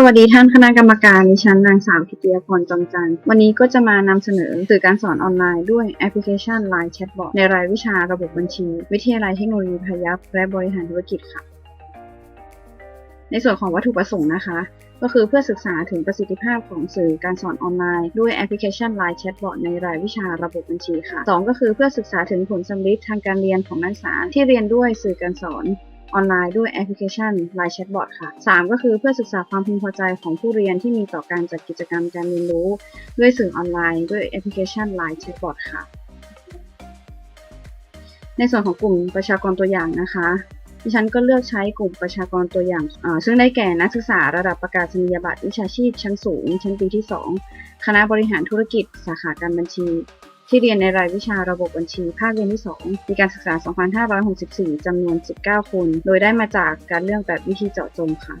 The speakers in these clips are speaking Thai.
สวัสดีท่านคณะกรรมการดิฉันนางสาวกิติยาพรจอมจันทร์วันนี้ก็จะมานำเสนอสื่อการสอนออนไลน์ด้วยแอปพลิเคชัน Line Chatbot ในรายวิชาระบบบัญชี วิทยาลัยเทคโนโลยีพายัพและบริหารธุรกิจค่ะ ในส่วนของวัตถุประสงค์นะคะ ก็คือเพื่อศึกษาถึงประสิทธิภาพของสื่อการสอนออนไลน์ ด้วยแอปพลิเคชัน Line Chatbot ในรายวิชาระบบบัญชีค่ะ 2 ก็คือเพื่อศึกษาถึงผลสำลิดทางการเรียนของนักศึกษาที่เรียนด้วยสื่อการสอน ออนไลน์ด้วยแอปพลิเคชัน Line Chatbot ค่ะ 3 ก็คือเพื่อศึกษาความพึงพอใจของผู้เรียนที่มีต่อการจัดกิจกรรมการเรียนรู้ ด้วยสื่อออนไลน์ด้วยแอปพลิเคชัน Line Chatbot ค่ะ ในส่วนของกลุ่มประชากรตัวอย่างนะคะดิฉันก็เลือกใช้กลุ่มประชากรตัวอย่าง ซึ่งได้แก่นักศึกษาระดับประกาศนียบัตรวิชาชีพชั้นสูง ชั้นปีที่ 2 คณะบริหารธุรกิจ สาขาการบัญชี ที่เรียนในรายวิชาระบบบัญชี ภาคเรียนที่ 2 มีการศึกษา 2564 จำนวน 19 คน โดยได้มาจากการเลือกแบบวิธีเจาะจงค่ะ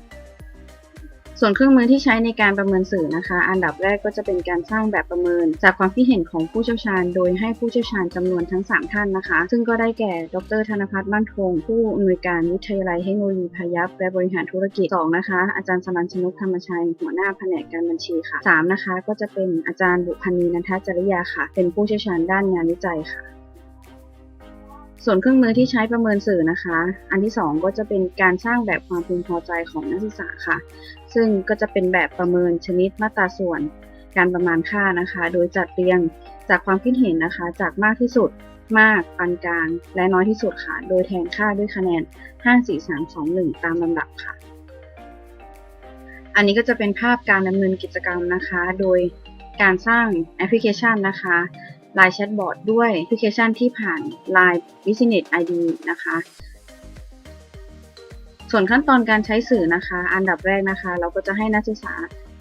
ส่วนเครื่องมือที่ใช้ในการประเมินสื่อนะคะ อันดับแรกก็จะเป็นการสร้างแบบประเมิน จากความคิดเห็นของผู้เชี่ยวชาญ โดยให้ผู้เชี่ยวชาญจำนวนทั้ง 3 ท่านนะคะ ซึ่งก็ได้แก่ ดรธนพัฒน์มั่นคง ผู้อำนวยการวิทยาลัยเทคโนโลยีพายัพและบริหารธุรกิจ 2 นะคะ อาจารย์สรัญชนกธรรมชัย หัวหน้าแผนกการบัญชีค่ะ 3 นะคะ ก็จะเป็นอาจารย์บุพันธ์นันทจริยาค่ะ เป็นผู้เชี่ยวชาญด้านงานวิจัยค่ะ ส่วนเครื่องมือที่ใช้ประเมินสื่อนะคะ อันที่ 2 ก็จะเป็นการสร้างแบบความพึงพอใจของนักศึกษาค่ะ ซึ่งก็จะเป็นแบบประเมินชนิดมาตราส่วน การประมาณค่านะคะ โดยจัดเรียงจากความคิดเห็นนะคะ จากมากที่สุด มาก ปานกลาง และน้อยที่สุดค่ะ โดยแทนค่าด้วยคะแนน 5 4 3 2 1 ตามลำดับค่ะ อันนี้ก็จะเป็นภาพการดำเนินกิจกรรมนะคะ โดยการสร้างแอปพลิเคชันนะคะ Line Chatbot ด้วยแอปพลิเคชันที่ผ่าน Line Business ID นะคะ ส่วนขั้นตอนการใช้สื่อนะคะ อันดับแรกนะคะ เราก็จะให้นักศึกษา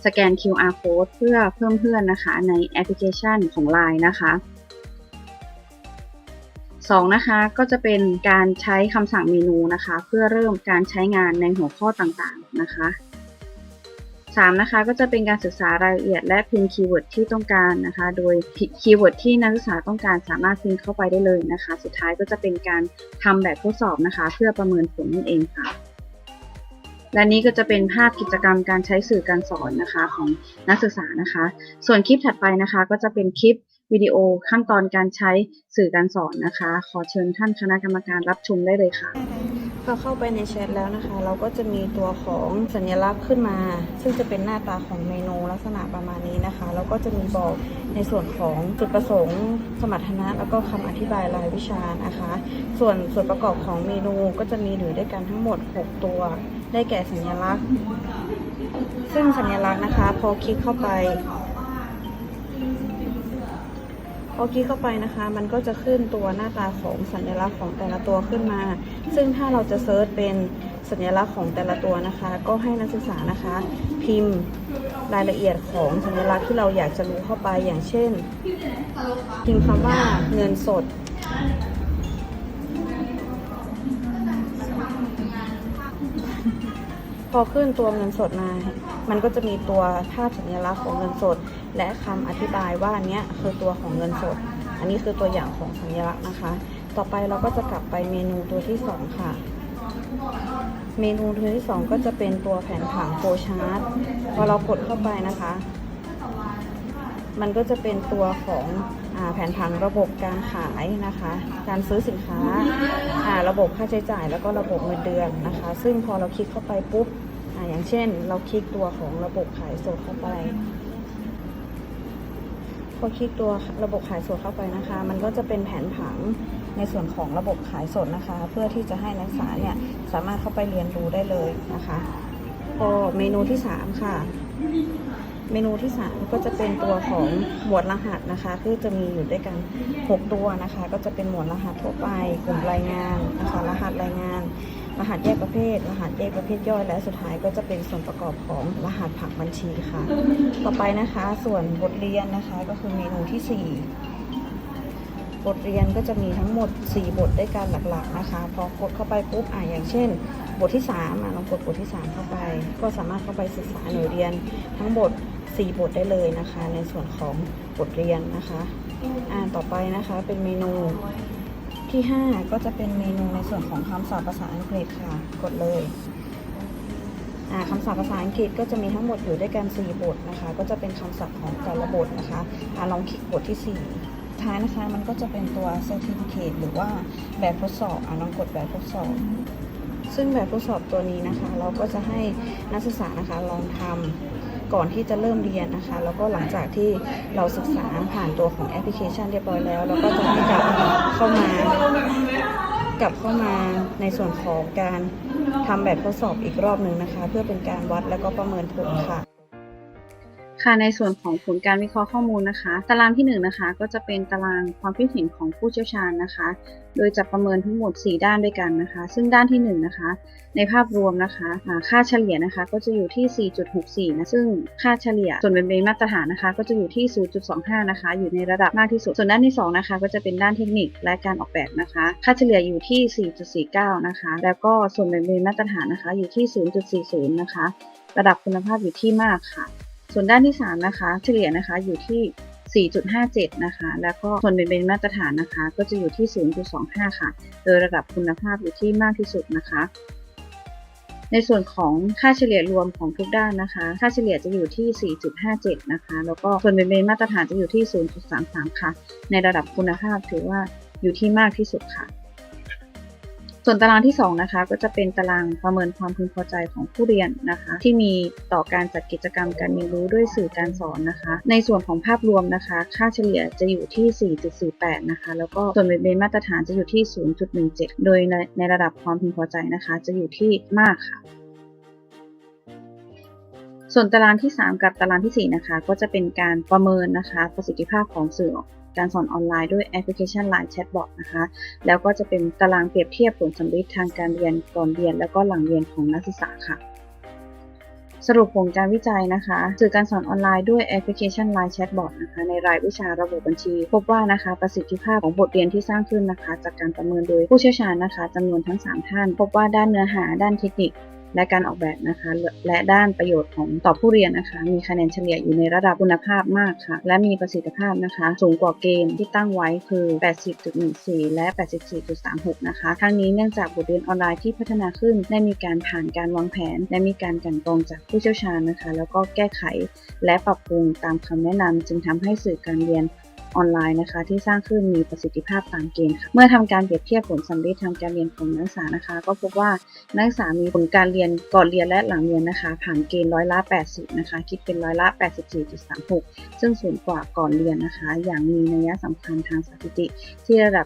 สแกน QR code เพื่อเพิ่มเพื่อนนะคะ ในแอปพลิเคชันของ Line นะคะสองนะคะก็จะเป็นการใช้คำสั่งเมนูนะคะ เพื่อเริ่มการใช้งานในหัวข้อต่างๆนะคะ 3นะคะก็จะเป็นการศึกษารายละเอียดและพิมพ์คีย์เวิร์ดที่ต้องการนะคะ โดยคีย์เวิร์ดที่นักศึกษาต้องการสามารถพิมพ์เข้าไปได้เลยนะคะ สุดท้ายก็จะเป็นการทำแบบทดสอบนะคะ เพื่อประเมินผลนั่นเองค่ะ และนี้ก็จะเป็นภาพกิจกรรมการใช้สื่อการสอนนะคะของนักศึกษานะคะ ส่วนคลิปถัดไปนะคะ ก็จะเป็นคลิปวิดีโอขั้นตอนการใช้สื่อการสอนนะคะ ขอเชิญท่านคณะกรรมการรับชมได้เลยค่ะ พอเข้าไปในแชทแล้วนะคะ เราก็จะมีตัวของสัญลักษณ์ขึ้นมา ซึ่งจะเป็นหน้าตาของเมนูลักษณะประมาณนี้นะคะ แล้วก็จะมีบอกในส่วนของจุดประสงค์ สมรรถนะแล้วก็คำอธิบายรายวิชานะคะ ส่วนส่วนประกอบของเมนูก็จะมีอยู่ด้วยกันทั้งหมด 6 ตัว ได้แก่สัญลักษณ์ ซึ่งสัญลักษณ์นะคะ พอคลิกเข้าไป พอคลิกเข้าไปนะคะ มันก็จะขึ้นตัวหน้าตาของสัญลักษณ์ของแต่ละตัวขึ้นมา ซึ่งถ้าเราจะเซิร์ชเป็นสัญลักษณ์ของแต่ละตัวนะคะ ก็ให้นักศึกษานะคะ พิมพ์รายละเอียดของสัญลักษณ์ที่เราอยากจะรู้เข้าไปอย่างเช่น พิมพ์คำว่าเงินสด พอขึ้นตัวเงินสดมา มันก็จะมีตัวภาพสัญลักษณ์ของเงินสด และคำอธิบายว่าอันเนี้ยคือตัวของเงินสด อันนี้คือตัวอย่างของสัญลักษณ์นะคะ ต่อไปเราก็จะกลับไปเมนูตัวที่สองค่ะ เมนูตัวที่สองก็จะเป็นตัวแผนผังโฟชาร์ตพอเรากดเข้าไปนะคะ มันก็จะเป็นตัวของอแผนผังระบบการขายนะคะ การซื้อสินค้า ระบบค่าใช้จ่ายแล้วก็ระบบเงินเดือนนะคะ ซึ่งพอเราคลิกเข้าไปปุ๊บ ออย่างเช่น เราคลิกตัวของระบบขายสดเข้าไป พอคลิกตัวระบบขายสดเข้าไปนะคะ มันก็จะเป็นแผนผังในส่วนของระบบขายสดนะคะ เพื่อที่จะให้นักศึกษาเนี่ยสามารถเข้าไปเรียนรู้ได้เลยนะคะพอเมนูที่สามค่ะ เมนูที่ 3 ก็จะเป็นตัวของหมวดรหัสนะคะคือจะมีอยู่ด้วยกัน 6 ตัวนะคะ ก็จะเป็นหมวดรหัสทั่วไป กลุ่มรายงานนะคะ รหัสรายงาน รหัสแยกประเภท รหัสแยกประเภทย่อย และสุดท้ายก็จะเป็นส่วนประกอบของรหัสผังบัญชีค่ะ ต่อไปนะคะ ส่วนบทเรียนนะคะก็คือเมนูที่ 4 บทเรียนก็จะมีทั้งหมด 4 บทด้วยกันหลักๆนะคะพอกดเข้าไปปุ๊บอะอย่างเช่น บทที่3อะลองกดบทที่ 3 เข้าไป ก็สามารถเข้าไปศึกษาหน่วยเรียนทั้งบท 4 บทได้เลยนะคะ ในส่วนของบทเรียนนะคะอ่าต่อไปนะคะเป็นเมนู ที่ 5 ก็จะเป็นเมนูในส่วนของคำศัพท์ภาษาอังกฤษค่ะ กดเลยอ่าคำศัพท์ภาษาอังกฤษก็จะมีทั้งหมดอยู่ด้วยกัน 4 บทนะคะ ก็จะเป็นคำศัพท์ของแต่ละบทนะคะอ่าลองคลิกบทที่ 4 ท้ายนะคะมันก็จะเป็นตัว certificate หรือว่าแบบทดสอบอลองกดแบบทดสอบ ซึ่งแบบทดสอบตัวนี้นะคะ เราก็จะให้นักศึกษานะคะลองทำ ก่อนที่จะเริ่มเรียนนะคะ แล้วก็หลังจากที่เราศึกษาผ่านตัวของแอปพลิเคชันเรียบร้อยแล้วเราก็จะให้กลับเข้ามากลับเข้ามาในส่วนของการทำแบบทดสอบอีกรอบหนึ่งนะคะ เพื่อเป็นการวัดแล้วก็ประเมินผลค่ะ ค่ะในส่วนของผลการวิเคราะห์ข้อมูลนะคะ ตารางที่1นงนะคะก็จะเป็นตารางความคิดเห็นของผู้เชี่ยวชาญนะคะ โดยจะประเมินทั้งหมด 4 ด้านด้วยกันนะคะ ซึ่งด้านที่1นงนะคะ ในภาพรวมนะคะค่าเฉลี่ยนะคะก็จะอยู่ที่ 4.64นะซึ่งค่าเฉลี่ยส่วนเป็นเบนมาตรฐานนะคะ ก็จะอยู่ที่ 0.25 นะคะ อยู่ในระดับมากที่สุด ส่วนด้านที่2นะคะก็จะเป็นด้านเทคนิคและการออกแบบนะคะ ค่าเฉลี่ยอยู่ที่ 4.49 นะคะ แล้วก็ส่วนเป็นเบนมาตรฐานนะคะอยู่ที่ 0.40 นะคะ ระดับคุณภาพอยู่ที่มากค่ะ ส่วนด้านที่ 3 นะคะ เฉลี่ยนะคะอยู่ที่ 4.57 นะคะ แล้วก็ส่วนเป็นเบนมาตรฐานนะคะ ก็จะอยู่ที่ 0.25 ค่ะ โดยระดับคุณภาพอยู่ที่มากที่สุดนะคะ ในส่วนของค่าเฉลี่ยรวมของทุกด้านนะคะ ค่าเฉลี่ยจะอยู่ที่ 4.57 นะคะ แล้วก็ส่วนเป็นเบนมาตรฐานจะอยู่ที่ 0.33 ค่ะ ในระดับคุณภาพถือว่าอยู่ที่มากที่สุดค่ะ ส่วนตารางที่ 2 นะคะ ก็จะเป็นตารางประเมินความพึงพอใจของผู้เรียนนะคะ ที่มีต่อการจัดกิจกรรมการเรียนรู้ด้วยสื่อการสอนนะคะ ในส่วนของภาพรวมนะคะ ค่าเฉลี่ยจะอยู่ที่ 4.48 นะคะ แล้วก็ส่วนเป็นเบนมาตรฐานจะอยู่ที่ 0.17 โดยในในระดับความพึงพอใจนะคะ จะอยู่ที่มากค่ะส่วนตารางที่ 3 กับตารางทีสี่4 นะคะ ก็จะเป็นการประเมินนะคะ ประสิทธิภาพของสื่อ การสอนออนไลน์ด้วยแอปพลิเคชัน Line Chatbot นะคะ แล้วก็จะเป็นตารางเปรียบเทียบผลสำเร็จทางการเรียนก่อนเรียน แล้วก็หลังเรียนของนักศึกษาค่ะ สรุปผลการวิจัยนะคะ สื่อการสอนออนไลน์ด้วยแอปพลิเคชัน Line Chatbot นะคะ ในรายวิชาระบบบัญชี พบว่านะคะประสิทธิภาพของบทเรียนที่สร้างขึ้นนะคะ จากการประเมินโดยผู้เชี่ยวชาญนะคะจำนวนทั้ง 3 ท่าน พบว่าด้านเนื้อหาด้านเทคนิค และการออกแบบนะคะ และด้านประโยชน์ของต่อผู้เรียนนะคะ มีคะแนนเฉลี่ยอยู่ในระดับคุณภาพมากค่ะ และมีประสิทธิภาพนะคะ สูงกว่าเกณฑ์ที่ตั้งไว้คือ 80.14 และ 84.36 นะคะ ทั้งนี้เนื่องจากบทเรียนออนไลน์ที่พัฒนาขึ้นได้มีการผ่านการวางแผน และมีการกันกรองจากผู้เชี่ยวชาญนะคะ แล้วก็แก้ไข และปรับปรุงตามคำแนะนำจึงทำให้สื่อการเรียน ออนไลน์นะคะ ที่สร้างขึ้นมีประสิทธิภาพตามเกณฑ์ค่ะเมื่อทำการเปรียบเทียบผลสำเร็จทางการเรียนของนักศึกษานะคะ ก็พบว่านักศึกษามีผลการเรียนก่อนเรียนและหลังเรียนนะคะ ผ่านเกณฑ์ร้อยละ 80 นะคะ คิดเป็นร้อยละ 84.36 ซึ่งสูงกว่าก่อนเรียนนะคะ อย่างมีนัยสำคัญทางสถิติ ที่ระดับ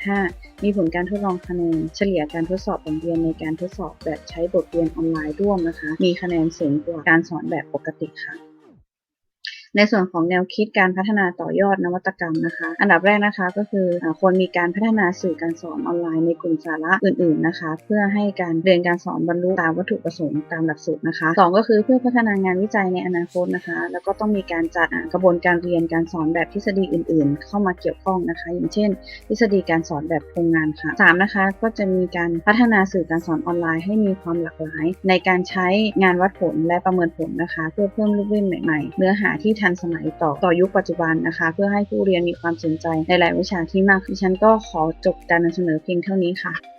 0.05 มีผลการทดลองคะแนนเฉลี่ยการทดสอบบทเรียนในการทดสอบแบบใช้บทเรียนออนไลน์ร่วมนะคะ มีคะแนนสูงกว่าการสอนแบบปกติค่ะ ในส่วนของแนวคิดการพัฒนาต่อยอดนวัตกรรมนะคะ อันดับแรกนะคะก็คือควรมีการพัฒนาสื่อการสอนออนไลน์ในกลุ่มสาระอื่น ๆนะคะ เพื่อให้การเรียนการสอนบรรลุตามวัตถุประสงค์ตามหลักสูตรนะคะสองก็คือเพื่อพัฒนางานวิจัยในอนาคตนะคะ แล้วก็ต้องมีการจัดกระบวนการเรียนการสอนแบบทฤษฎีอื่น ๆ เข้ามาเกี่ยวข้องนะคะ อย่างเช่น ทฤษฎีการสอนแบบโครงงานค่ะสามนะคะก็จะมีการพัฒนาสื่อการสอนออนไลน์ให้มีความหลากหลาย ในการใช้งานวัดผลและประเมินผลนะคะ เพื่อเพิ่มลูกเล่นใหม่ ๆ เนื้อหาที่ทันสมัยต่อต่อยุคปัจจุบันนะคะ เพื่อให้ผู้เรียนมีความสนใจในหลายวิชาที่มากดิฉันก็ขอจบการนำเสนอเพียงเท่านี้ค่ะ